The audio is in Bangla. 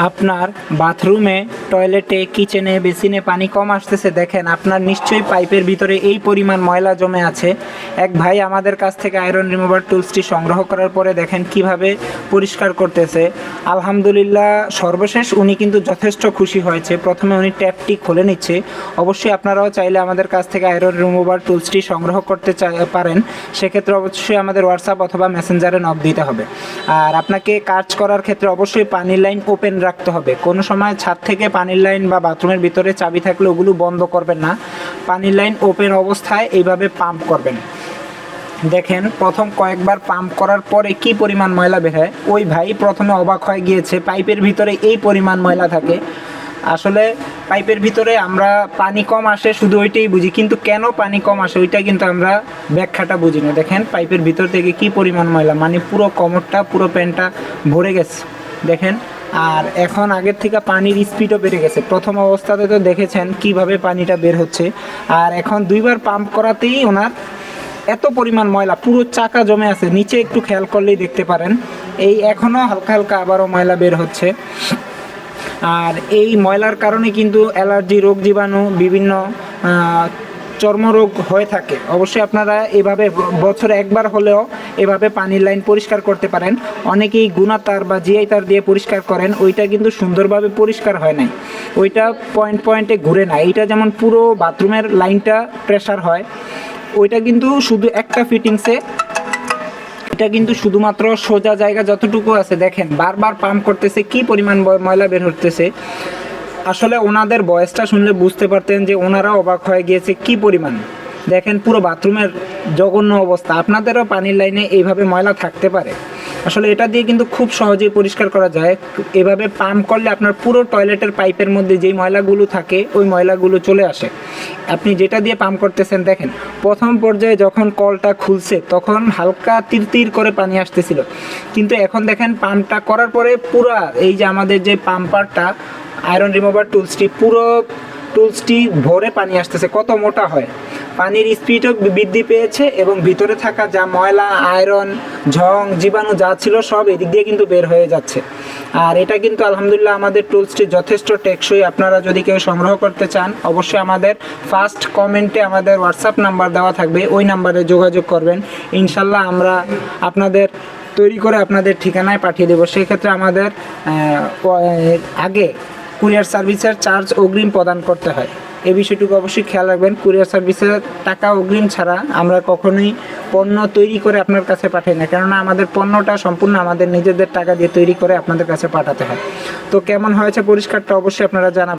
আপনার বাথরুমে টয়লেটে, কিচেনে, বেসিনে পানি কম আসতেছে, দেখেন, আপনার নিশ্চয়ই পাইপের ভিতরে এই পরিমাণ ময়লা জমে আছে। এক ভাই আমাদের কাছ থেকে আয়রন রিমুভার টুলসটি সংগ্রহ করার পরে দেখেন কীভাবে পরিষ্কার করতেছে। আলহামদুলিল্লাহ, সর্বশেষ উনি কিন্তু যথেষ্ট খুশি হয়েছে। প্রথমে উনি ট্যাপটি খুলে নিচ্ছে। অবশ্যই আপনারাও চাইলে আমাদের কাছ থেকে আয়রন রিমুভার টুলসটি সংগ্রহ করতে পারেন। সেক্ষেত্রে অবশ্যই আমাদের হোয়াটসঅ্যাপ অথবা মেসেঞ্জারে নক দিতে হবে। আর আপনাকে কাজ করার ক্ষেত্রে অবশ্যই পানির লাইন ওপেন রাখতে হবে। কোনো সময় ছাদ থেকে পানির লাইন বা বাথরুমের ভিতরে চাবি থাকলে ওগুলো বন্ধ করবেন না। পানির লাইন ওপেন অবস্থায় এইভাবে পাম্প করবেন। দেখেন, প্রথম কয়েকবার পাম্প করার পরে কি পরিমাণ ময়লা বের হয়? ওই ভাই প্রথমে অবাক হয়ে গিয়েছে, পাইপের ভিতরে এই পরিমাণ ময়লা থাকে। আসলে পাইপের ভিতরে আমরা পানি কম আসে, শুধু ওইটাই বুঝি, কিন্তু কেন পানি কম আসে ওইটা কিন্তু আমরা ব্যাখ্যাটা বুঝি না। দেখেন, পাইপের ভিতর থেকে কি পরিমাণ ময়লা মানে পুরো কমরটা, পুরো প্যান্টটা ভরে গেছে। দেখেন আর এখন আগের থেকে পানির স্পিডও বেড়ে গেছে। প্রথম অবস্থাতে তো দেখেছেন কীভাবে পানিটা বের হচ্ছে। আর এখন দুইবার পাম্প করাতেই ওনার এত পরিমাণ ময়লা, পুরো চাকা জমে আছে। নিচে একটু খেয়াল করলেই দেখতে পারেন। এই এখনও হালকা হালকা আবারও ময়লা বের হচ্ছে। আর এই ময়লার কারণে কিন্তু অ্যালার্জি, রোগ জীবাণু, বিভিন্ন চর্মরোগ হয়ে থাকে। অবশ্যই আপনারা এভাবে বছরে একবার হলেও এভাবে পানির লাইন পরিষ্কার করতে পারেন। অনেকেই গুণা তার বা জিআই তার দিয়ে পরিষ্কার করেন, ওইটা কিন্তু সুন্দরভাবে পরিষ্কার হয় নাই। ওইটা পয়েন্ট পয়েন্টে ঘুরে না। এইটা যেমন পুরো বাথরুমের লাইনটা প্রেশার হয়, ওইটা কিন্তু শুধু একটা ফিটিংসে এটা কিন্তু শুধুমাত্র সোজা জায়গা যতটুকু আছে, দেখেন বারবার পাম্প করতেছে, কি পরিমাণ ময়লা বের হতেছে আসলে ওনাদের বয়সটা শুনলে বুঝতে পারতেন যে ওনারা অবাক হয়ে গিয়েছে কি পরিমাণ। দেখেন পুরো বাথরুমের জঘন্য অবস্থা। আপনাদেরও পানির লাইনে এইভাবে ময়লা থাকতে পারে। আসলে এটা দিয়ে কিন্তু খুব সহজেই পরিষ্কার করা যায়। এভাবে পাম্প করলে আপনার পুরো টয়লেটের পাইপের মধ্যে যেই ময়লাগুলো থাকে, ওই ময়লাগুলো চলে আসে। আপনি যেটা দিয়ে পাম্প করতেছেন, দেখেন, প্রথম পর্যায়ে যখন কলটা খুলছে, তখন হালকা তির তির করে পানি আসতেছিল। কিন্তু এখন দেখেন, পাম্পটা করার পরে পুরো এই যে আমাদের যে পাম্পারটা, আয়রন রিমুভার টুলসটি, পুরো টুলসটি ভরে পানি আসতেছে, কত মোটা হয়। পানির স্পিডও বৃদ্ধি পেয়েছে এবং ভিতরে থাকা যা ময়লা, আয়রন, ঝং, জীবাণু যা ছিল সব এদিক দিয়ে কিন্তু বের হয়ে যাচ্ছে। আর এটা কিন্তু আলহামদুলিল্লাহ আমাদের টুলসটি যথেষ্ট টেকসই। আপনারা যদি কেউ সংগ্রহ করতে চান, অবশ্যই আমাদের ফার্স্ট কমেন্টে আমাদের হোয়াটসঅ্যাপ নাম্বার দেওয়া থাকবে। ওই নাম্বারে যোগাযোগ করবেন। ইনশাল্লাহ আমরা আপনাদের তৈরি করে আপনাদের ঠিকানায় পাঠিয়ে দেবো। সেক্ষেত্রে আমাদের আগে কুরিয়ার সার্ভিসের চার্জ অগ্রিম প্রদান করতে হয়। এই বিষয়টুকু অবশ্যই খেয়াল রাখবেন। কুরিয়ার সার্ভিসে টাকা অগ্রিম ছাড়া আমরা কখনোই পণ্য তৈরি করে আপনার কাছে পাঠাই না। কেননা আমাদের পণ্যটা সম্পূর্ণ আমাদের নিজেদের টাকা দিয়ে তৈরি করে আপনাদের কাছে পাঠাতে হয়। তো কেমন হয়েছে পরিষ্কারটা অবশ্যই আপনারা জানাবেন।